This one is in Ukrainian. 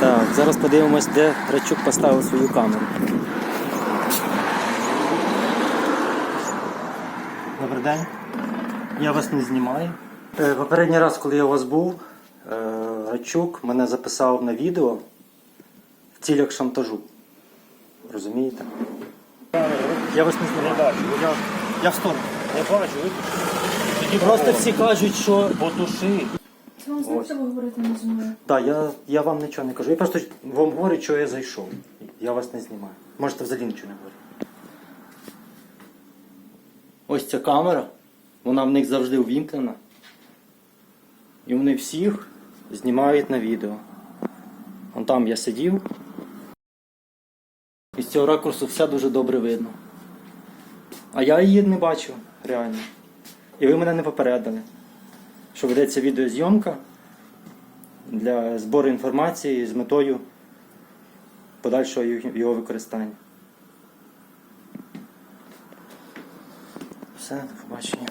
Так, зараз подивимось, де Рачук поставив свою камеру. Добрий день. Я вас не знімаю. Е, Попередній раз, коли я у вас був, е, Рачук мене записав на відео в цілях шантажу. Розумієте? Я вас не знімаю. Я, я в сторону. Не бачу. Просто всі кажуть, що. Потуши. Це вам знаєте, ви говорите не зі мною. Так, я, я вам нічого не кажу. Я просто вам говорю, що я зайшов. Я вас не знімаю. Можете взагалі нічого не говорити. Ось ця камера. Вона в них завжди увімкнена. І вони всіх знімають на відео. Вон там я сидів. І з цього ракурсу все дуже добре видно. А я її не бачу, реально. І ви мене не попередили, що ведеться відеозйомка для збору інформації з метою подальшого його використання. Все, до побачення.